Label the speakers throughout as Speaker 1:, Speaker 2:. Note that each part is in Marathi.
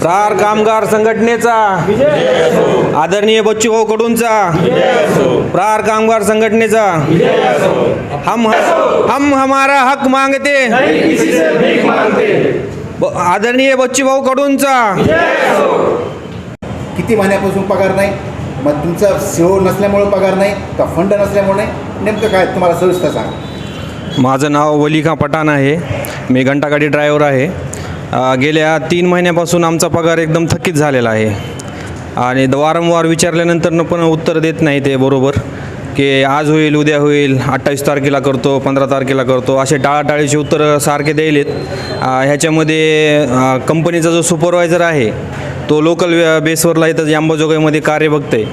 Speaker 1: प्रहार कामगार संघटनेचा आदरणीय बच्चूभाऊ कडूंचा प्रहार कामगार संघटनेचा हम हम हमारा हक मांगते. आदरणीय बच्चूभाऊ कडूंचा.
Speaker 2: किती महिन्यापासून पगार नाही? मग तुमचा सेओ नसल्यामुळे पगार नाही का फंड नसल्यामुळे नाही? नेमकं काय तुम्हाला सविस्तर सांगा.
Speaker 1: माझं नाव वलिका पठाण आहे. मी घंटागाडी ड्रायव्हर आहे. गेल्या तीन महिन्यापासून आमचा पगार एकदम थकीत झालेला आहे. आणि वारंवार विचारल्यानंतर पण उत्तर देत नाही ते बरोबर की आज होईल उद्या होईल अठ्ठावीस तारखेला करतो पंधरा तारखेला करतो असे टाळाटाळीचे उत्तरं सारखे द्यायलेत. ह्याच्यामध्ये कंपनीचा जो सुपरवायझर आहे तो लोकल बेसवरला इथं अंबाजोगाईमध्ये कार्य बघतंय.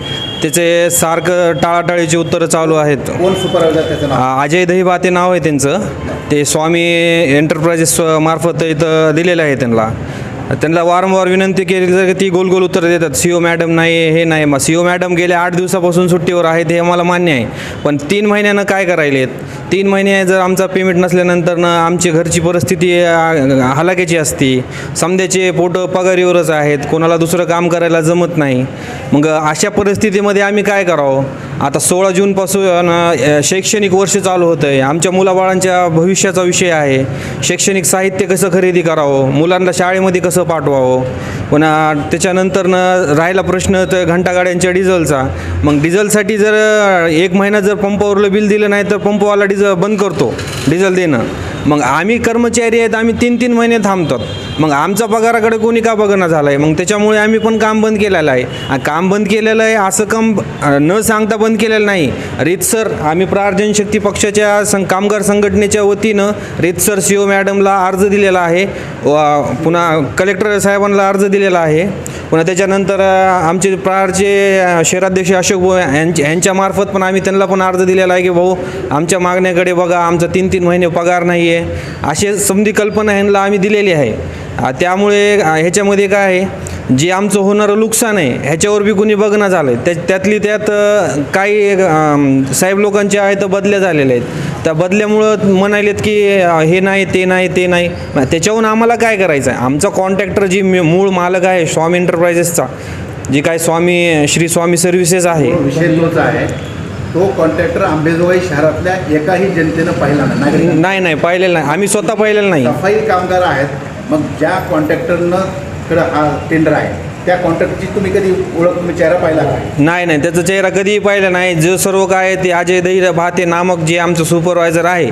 Speaker 1: त्याचे सारखं टाळाटाळीची उत्तरं चालू आहेत.
Speaker 2: कोण सुपरवायझर त्याचं नाव?
Speaker 1: अजय दहिबाते नाव आहे त्यांचं. ते स्वामी एंटरप्राइजेस मार्फत इथं दिलेलं आहे त्यांना. त्यांना वारंवार विनंती केली तर ती गोल गोल उत्तर देतात. सी ओ मॅडम नाही हे नाही. मग सी ओ मॅडम गेल्या आठ दिवसापासून सुट्टीवर आहेत हे मला मान्य आहे. पण तीन महिन्यानं काय करायलेत तीन महिने जर आमचा पेमेंट नसल्यानंतर ना आमची घरची परिस्थिती हलाक्याची असती असते. समद्याचे पोट पगारीवरच आहेत. कोणाला दुसरं काम करायला जमत नाही. मग अशा परिस्थितीमध्ये आम्ही काय करावं? आता सोळा जूनपासून शैक्षणिक वर्ष चालू होतं आहे आमच्या मुलाबाळांच्या भविष्याचा विषय आहे. शैक्षणिक साहित्य कसं खरेदी करावं? मुलांना शाळेमध्ये कसं पाठवावं? पुन्हा त्याच्यानंतर न राहिला प्रश्न तर घंटागाड्यांच्या डिझेलचा. मग डिझेलसाठी जर एक महिना जर पंपावरलं बिल दिलं नाही तर पंपवाला डिझ बंद करतो डिझेल देणं. मग आम्ही कर्मचारी आहेत आम्ही तीन तीन महिने थांबतात मग आमचा पगाराकडे कोणी का बघणं झालं आहे मग त्याच्यामुळे आम्ही पण काम बंद केलेलं आहे. काम बंद केलेलं आहे असं काम न सांगता बंद केलेलं नाही. रीतसर आम्ही प्रार्जन जनशक्ती पक्षाच्या सं कामगार संघटनेच्या वतीनं रीतसर सी ओ मॅडमला अर्ज दिलेला आहे. पुन्हा कलेक्टर साहेबांना अर्ज दिलेला आहे. पुन्हा त्याच्यानंतर आमचे प्रारचे शहराध्यक्ष अशोक भाऊ यांच्या यांच्यामार्फत पण आम्ही त्यांना पण अर्ज दिलेला आहे की भाऊ आमच्या मागण्याकडे बघा आमचा तीन तीन महिने पगार नाही आहे असे समधी कल्पना ह्यांना आम्ही दिलेली आहे. त्यामुळे ह्याच्यामध्ये काय आहे? जे आमचं होणारं नुकसान आहे ह्याच्यावर बी कुणी बघणं झालं आहे त्या त्यातली त्यात काही साहेब लोकांच्या आहेत बदल्या झालेल्या आहेत. त्या बदल्यामुळं म्हणालेत की हे नाही ते नाही ते नाही. त्याच्याहून आम्हाला काय करायचं आहे? आमचा कॉन्ट्रॅक्टर जी मूळ मालक आहे स्वामी एंटरप्राइजेसचा जी काय स्वामी श्री स्वामी सर्व्हिसेस आहे.
Speaker 2: तो कॉन्ट्रॅक्टर आंबेजोगाई शहरातल्या एकाही जनतेनं पाहिला नाही.
Speaker 1: नाही नाही पाहिलेलं नाही. आम्ही स्वतः पाहिलेलं नाही.
Speaker 2: सफाई कामगार आहेत. मग ज्या कॉन्ट्रॅक्टरनं कडं हा टेंडर आहे त्या कॉन्ट्रॅक्टरची तुम्ही कधी ओळख तुम्ही चेहरा पाहिला का?
Speaker 1: नाही नाही. त्याचा चेहरा कधीही पाहिला नाही. जो सर्व काय आहे ते अजय दही भाते नामक जे आमचं सुपरवायझर आहे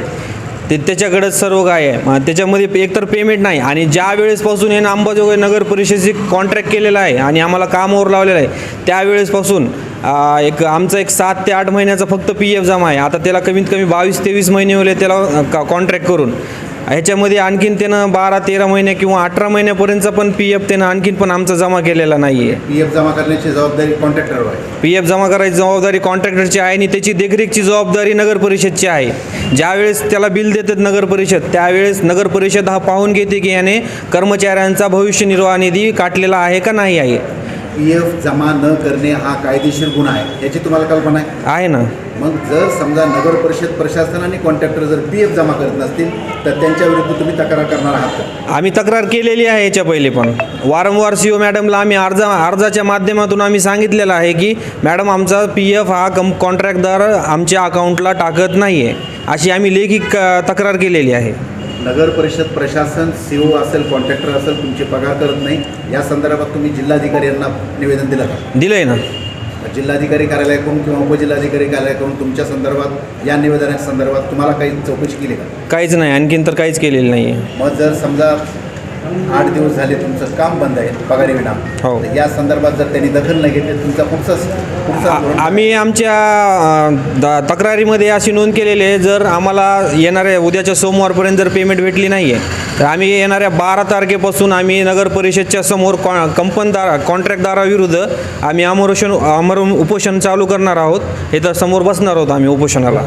Speaker 1: ते त्याच्याकडेच सर्व काय आहे. त्याच्यामध्ये एकतर पेमेंट नाही. आणि ज्या वेळेसपासून यानं अंबाजोगाई नगर परिषदेची कॉन्ट्रॅक्ट केलेला आहे आणि आम्हाला कामावर लावलेलं आहे त्यावेळेसपासून एक आमचा एक सात ते आठ महिन्याचा फक्त पी एफ जमा आहे. आता त्याला कमीत कमी बावीस तेवीस महिने होले त्याला कॉन्ट्रॅक्ट करून. ह्याच्यामध्ये आणखीन त्यानं बारा तेरा महिने किंवा अठरा महिन्यापर्यंतचा पण पी एफ त्यानं आणखीन पण आमचा जमा केलेला नाही आहे
Speaker 2: पी एफ जमा करण्याची जबाबदारी कॉन्ट्रॅक्टरवर आहे.
Speaker 1: पी एफ जमा करायची जबाबदारी कॉन्ट्रॅक्टरची आहे आणि त्याची देखरेखची जबाबदारी नगर परिषदची आहे. ज्यावेळेस त्याला बिल देतात नगर परिषद त्यावेळेस नगर परिषद हा पाहून घेते की याने कर्मचाऱ्यांचा भविष्य निर्वाह निधी काटलेला आहे का नाही आहे.
Speaker 2: पी एफ जमा न करणे हा कायदेशीर गुन्हा आहे. याची तुम्हाला कल्पना आहे?
Speaker 1: आहे ना.
Speaker 2: मग जर समजा नगर परिषद प्रशासन आणि कॉन्ट्रॅक्टर जर पी एफ जमा करत नसतील तर त्यांच्या विरुद्ध तुम्ही तक्रार करणार आहात का?
Speaker 1: आम्ही तक्रार केलेली आहे याच्या पहिले पण. वारंवार सी ओ मॅडमला आम्ही अर्जा अर्जाच्या माध्यमातून आम्ही सांगितलेलं आहे की मॅडम आमचा पी एफ हा कम कॉन्ट्रॅक्टदार आमच्या अकाउंटला टाकत नाही आहे अशी आम्ही लेखी क- तक्रार केलेली आहे.
Speaker 2: नगर परिषद प्रशासन सीओ असेल कॉन्ट्रॅक्टर असेल तुमचे पगार करत नाही. या संदर्भात तुम्ही जिल्हाधिकारी यांना निवेदन दिलं का?
Speaker 1: दिलं आहे ना.
Speaker 2: जिल्हाधिकारी कार्यालयाकडून किंवा उपजिल्हाधिकारी कार्यालयाकडून तुमच्या संदर्भात या निवेदना संदर्भात तुम्हाला काही चौकशी केली का?
Speaker 1: काहीच नाही आणखीन तर काहीच केलेलं नाही आहे
Speaker 2: मग जर समजा आठ दिवस झाले तुमचं काम बंद आहे पगारी विना.
Speaker 1: हो.
Speaker 2: तर या संदर्भात जर त्यांनी दखल नाही घेतली तुमचा पुढचा पुढचा धोरण-
Speaker 1: आ- आम्ही आमच्या अ, द- तक्रारीमध्ये अशी नोंद केलेली आहे जर आम्हाला येणाऱ्या उद्याच्या सोमवारपर्यंत जर पेमेंट भेटली नाही आहे तर आम्ही येणाऱ्या बारा तारखेपासून आम्ही नगर परिषदच्या समोर कॉ कंपनदार कॉन्ट्रॅक्टदाराविरुद्ध आम्ही अमरोशन अमर उपोषण चालू करणार आहोत. हे तर समोर बसणार आहोत आम्ही उपोषणाला.